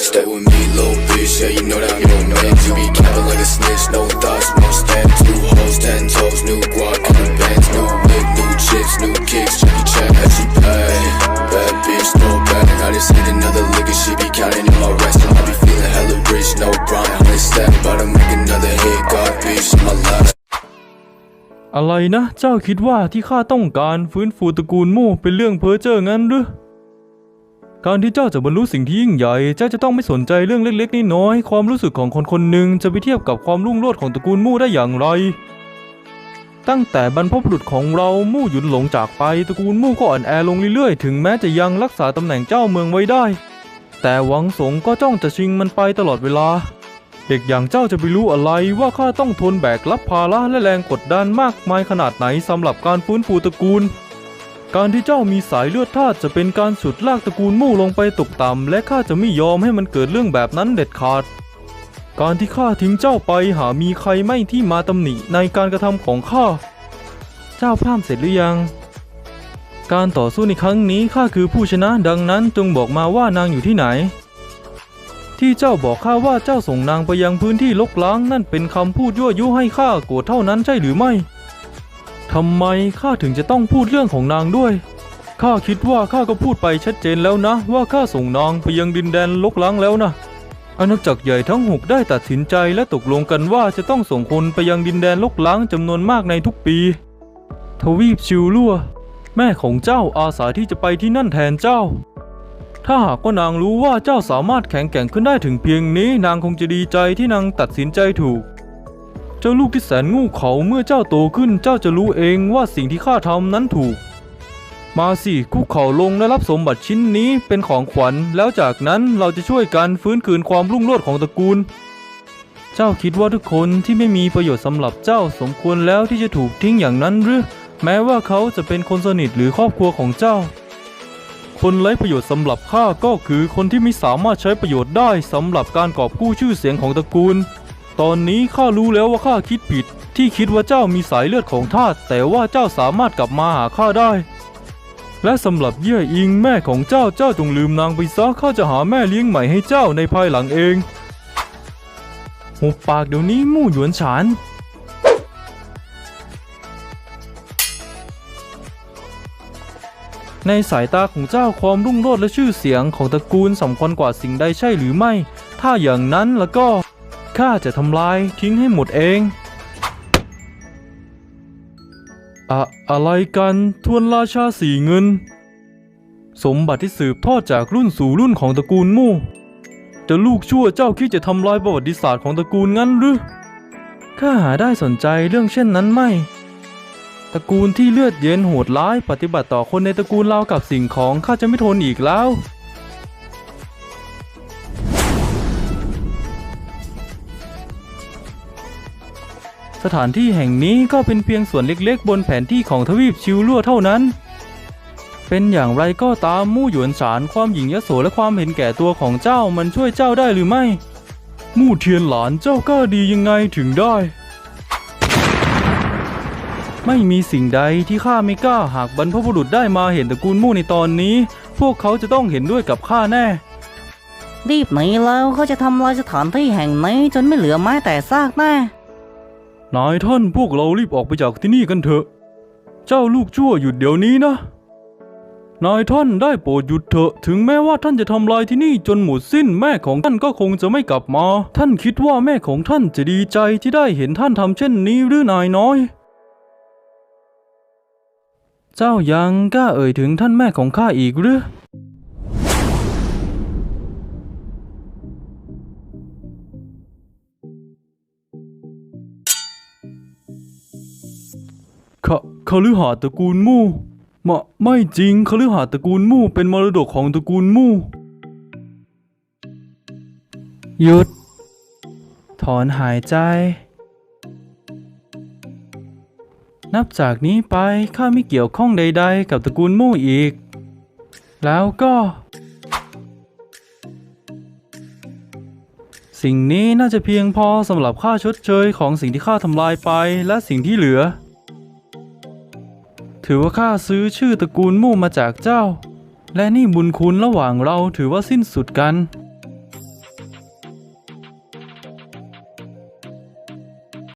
Stay with me, little bitch, yeah, you know that I'm your man. You be capping like a snitch, no thoughts, no stand. Two hoes, ten toes, new guac in the bands, new whip, new chips, new kicks, Jackie Chan, as she pay. Bad bitch, no bag. I just hit another lick and she be counting in my rest. I be feeling hella rich, no grind, honey stack. bout to make another hit, God bitch, my life. อะไรนะ เจ้าคิดว่าที่ข้าต้องการฟื้นฟูตระกูลโม่เป็นเรื่องเพ้อเจ้องั้นหรือ การที่เจ้าจะบรรลุสิ่งที่ยิ่งใหญ่ เจ้าจะต้องไม่สนใจเรื่องเล็กๆ น้อยๆ ความรู้สึกของคนคนหนึ่งจะไปเทียบกับความรุ่งโรจน์ของตระกูลมู่ได้อย่างไร ตั้งแต่บรรพบุรุษของเรามู่หยุนหลงจากไปตระกูลมู่ก็อ่อนแอลงเรื่อยๆ ถึงแม้จะยังรักษาตำแหน่งเจ้าเมืองไว้ได้ แต่หวังสงก็จ้องจะชิงมันไปตลอดเวลา เด็กอย่างเจ้าจะไปรู้อะไรว่าข้าต้องทนแบกรับภาระและแรงกดดันมากมายขนาดไหนสำหรับการฟื้นฟูตระกูล การที่เจ้ามีสายเลือดทาสจะเป็นการฉุดลากตระกูลมู่ลงไปตกต่ำและข้าจะไม่ยอมให้มันเกิดเรื่องแบบนั้นเด็ดขาด การที่ข้าทิ้งเจ้าไปหามีใครไม่ที่มาตำหนิในการกระทำของข้า เจ้าพร่ำเสร็จหรือยัง การต่อสู้ในครั้งนี้ข้าคือผู้ชนะดังนั้นจงบอกมาว่านางอยู่ที่ไหน ที่เจ้าบอกข้าว่าเจ้าส่งนางไปยังพื้นที่ลกล้างนั่นเป็นคำพูดยั่วยุให้ข้าโกรธเท่านั้นใช่หรือไม่ ทำไมข้าถึงจะต้องพูดเรื่องของนางด้วยข้าคิดว่าข้าก็พูดไปชัดเจนแล้วนะ ว่าข้าส่งนางไปยังดินแดนลกล้างแล้วนะอาณาจักรใหญ่ทั้งหกได้ตัดสินใจและตกลงกันว่าจะต้องส่งคนไปยังดินแดนลกล้างจำนวนมากในทุกปี ทวีปชิวลัวแม่ของเจ้าอาสาที่จะไปที่นั่นแทนเจ้า ถ้าหากว่านางรู้ว่าเจ้าสามารถแข็งแกร่งขึ้นได้ถึงเพียงนี้ นางคงจะดีใจที่นางตัดสินใจถูก เจ้าลูกที่แสนงูเขาเมื่อเจ้าโตขึ้นเจ้าจะรู้เองว่าสิ่งที่ข้าทำนั้นถูก มาสิคุกเข่าลงและรับสมบัติชิ้นนี้เป็นของขวัญ แล้วจากนั้นเราจะช่วยกันฟื้นคืนความรุ่งโรจน์ของตระกูล เจ้าคิดว่าทุกคนที่ไม่มีประโยชน์สำหรับเจ้าสมควรแล้วที่จะถูกทิ้งอย่างนั้นหรือ แม้ว่าเขาจะเป็นคนสนิทหรือครอบครัวของเจ้า คนไร้ประโยชน์สำหรับข้าก็คือคนที่ไม่สามารถใช้ประโยชน์ได้สำหรับการกอบกู้ชื่อเสียงของตระกูล ตอนนี้ข้ารู้แล้วว่าข้าคิดผิด ที่คิดว่าเจ้ามีสายเลือดของทาสแต่ว่าเจ้าสามารถกลับมาหาข้าได้ และสำหรับเย่ยอิงแม่ของเจ้าเจ้าจงลืมนางไปซะข้าจะหาแม่เลี้ยงใหม่ให้เจ้าในภายหลังเองหุบปากเดี๋ยวนี้มู่หยวนฉานในสายตาของเจ้าความรุ่งโรจน์และชื่อเสียงของตระกูลสำคัญกว่าสิ่งใดใช่หรือไม่ ถ้าอย่างนั้นแล้วก็ ข้าจะทำลายทิ้งให้หมดเอง อะอะไรกันทวนราชาสีเงิน สมบัติที่สืบทอดจากรุ่นสู่รุ่นของตระกูลมู่จะลูกชั่วเจ้าคิดจะทำลายประวัติศาสตร์ของตระกูลงั้นหรือข้าหาได้สนใจเรื่องเช่นนั้นไม่ ตระกูลที่เลือดเย็นโหดร้ายปฏิบัติต่อคนในตระกูลเรากับสิ่งของข้าจะไม่ทนอีกแล้ว สถานที่แห่งนี้ก็เป็นเพียงส่วนเล็กๆ บนแผนที่ของทวีปชิวลั่วเท่านั้น เป็นอย่างไรก็ตามมู่หยวนฉานความหยิ่งยโสและความเห็นแก่ตัวของเจ้ามันช่วยเจ้าได้หรือไม่ มู่เทียนหลานเจ้ากล้าดียังไงถึงได้ ไม่มีสิ่งใดที่ข้าไม่กล้าหากบรรพบุรุษได้มาเห็นตระกูลมู่ในตอนนี้ พวกเขาจะต้องเห็นด้วยกับข้าแน่รีบหนีแล้วเขาจะทำลายสถานที่แห่งนี้จนไม่เหลือไม้แต่ซากแน่ นายท่านพวกเรารีบออกไปจากที่นี่กันเถอะ เจ้าลูกชั่วหยุดเดี๋ยวนี้นะ นายท่านได้โปรดหยุดเถอะ ถึงแม้ว่าท่านจะทำลายที่นี่จนหมดสิ้นแม่ของท่านก็คงจะไม่กลับมา ท่านคิดว่าแม่ของท่านจะดีใจที่ได้เห็นท่านทำเช่นนี้หรือนายน้อย เจ้ายังกล้าเอ่ยถึงท่านแม่ของข้าอีกหรือ ขะคฤหาสน์ตระกูลมู่มะไม่จริงคฤหาสน์ตระกูลมู่เป็นมรดกของตระกูลมู่หยุด ถอนหายใจ นับจากนี้ไปข้าไม่เกี่ยวข้องใด ๆ กับตระกูลมู่อีก แล้วก็ สิ่งนี้น่าจะเพียงพอสำหรับค่าชดเชยของสิ่งที่ข้าทำลายไปและสิ่งที่เหลือ ถือว่าข้าซื้อชื่อตระกูลมู่มาจากเจ้า และนี่บุญคุณระหว่างเราถือว่าสิ้นสุดกัน